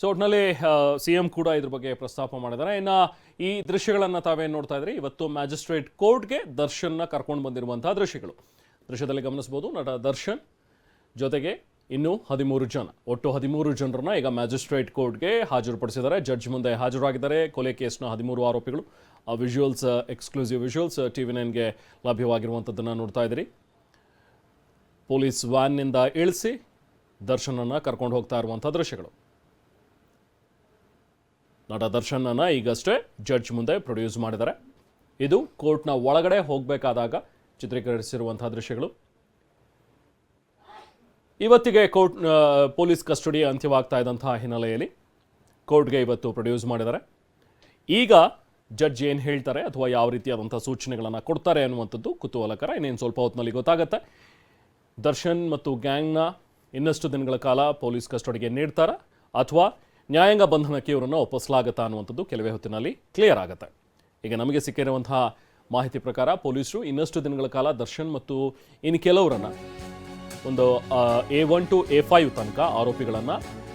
So ಒಟ್ಟಿನಲ್ಲಿ C M ಕೂಡ ಇದ್ರ ಬಗ್ಗೆ ಪ್ರಸ್ತಾಪ ಮಾಡಿದ್ದಾರೆ ಇನ್ನು ಈ ದೃಶ್ಯಗಳನ್ನು ತಾವೇನು ನೋಡ್ತಾ ಇದ್ರಿ? ಇವತ್ತು ಮ್ಯಾಜಿಸ್ಟ್ರೇಟ್ ಕೋರ್ಟ್ಗೆ ದರ್ಶನ್ನ ಕರ್ಕೊಂಡು ಬಂದಿರುವಂತಹ ದೃಶ್ಯಗಳು. ದೃಶ್ಯದಲ್ಲಿ ಗಮನಿಸಬಹುದು ನಟ ದರ್ಶನ್ ಜೊತೆಗೆ ಇನ್ನು ಹದಿಮೂರು ಜನ. ಒಟ್ಟು ಹದಿಮೂರು ಜನರನ್ನ ಈಗ ಮ್ಯಾಜಿಸ್ಟ್ರೇಟ್ ಕೋರ್ಟ್ಗೆ ಹಾಜರುಪಡಿಸಿದ್ದಾರೆ. ಜಡ್ಜ್ ಮುಂದೆ ಹಾಜರಾಗಿದ್ದಾರೆ. ಕೊಲೆ ಕೇಸ್ನ ಹದಿಮೂರು ಆರೋಪಿಗಳು. Visuals exclusive visuals T V ನೈನ್ಗೆ ಲಭ್ಯವಾಗಿರುವಂಥದ್ದನ್ನು ನೋಡ್ತಾ ಇದ್ದೀರಿ ಪೊಲೀಸ್ ವ್ಯಾನ್ನಿಂದ ಇಳಿಸಿ ದರ್ಶನನ್ನು ಕರ್ಕೊಂಡು ಹೋಗ್ತಾ ಇರುವಂಥ ದೃಶ್ಯಗಳು. ನಟ ದರ್ಶನನ್ನು ಈಗಷ್ಟೇ ಜಡ್ಜ್ ಮುಂದೆ ಪ್ರೊಡ್ಯೂಸ್ ಮಾಡಿದ್ದಾರೆ. ಇದು ಕೋರ್ಟ್ನ ಒಳಗಡೆ ಹೋಗಬೇಕಾದಾಗ ಚಿತ್ರೀಕರಿಸಿರುವಂತಹ ದೃಶ್ಯಗಳು. ಇವತ್ತಿಗೆ ಕೋರ್ಟ್ ಪೊಲೀಸ್ ಕಸ್ಟಡಿ ಅಂತ್ಯವಾಗ್ತಾ ಇದ್ದಂತಹ ಹಿನ್ನೆಲೆಯಲ್ಲಿ ಕೋರ್ಟ್ಗೆ ಇವತ್ತು ಪ್ರೊಡ್ಯೂಸ್ ಮಾಡಿದ್ದಾರೆ. ಈಗ ಜಡ್ಜ್ ಏನು ಹೇಳ್ತಾರೆ ಅಥವಾ ಯಾವ ರೀತಿಯಾದಂಥ ಸೂಚನೆಗಳನ್ನು ಕೊಡ್ತಾರೆ ಅನ್ನುವಂಥದ್ದು ಕುತೂಹಲಕರ. ಇನ್ನೇನು ಸ್ವಲ್ಪ ಹೊತ್ತಿನಲ್ಲಿ ಗೊತ್ತಾಗುತ್ತೆ. ದರ್ಶನ್ ಮತ್ತು ಗ್ಯಾಂಗ್ನ ಇನ್ನಷ್ಟು ದಿನಗಳ ಕಾಲ ಪೊಲೀಸ್ ಕಸ್ಟಡಿಗೆ ನೀಡ್ತಾರಾ. ಅಥವಾ ನ್ಯಾಯಾಂಗ ಬಂಧನಕ್ಕೆ ಇವರನ್ನು ಒಪ್ಪಿಸಲಾಗತ್ತಾ ಅನ್ನುವಂಥದ್ದು ಕೆಲವೇ ಹೊತ್ತಿನಲ್ಲಿ ಕ್ಲಿಯರ್ ಆಗುತ್ತೆ. ಈಗ ನಮಗೆ ಸಿಕ್ಕಿರುವಂತಹ ಮಾಹಿತಿ ಪ್ರಕಾರ ಪೊಲೀಸರು ಇನ್ನಷ್ಟು ದಿನಗಳ ಕಾಲ ದರ್ಶನ್ ಮತ್ತು ಇನ್ನು ಕೆಲವರನ್ನು ಒಂದು A one to A five ತನಕ ಆರೋಪಿಗಳನ್ನು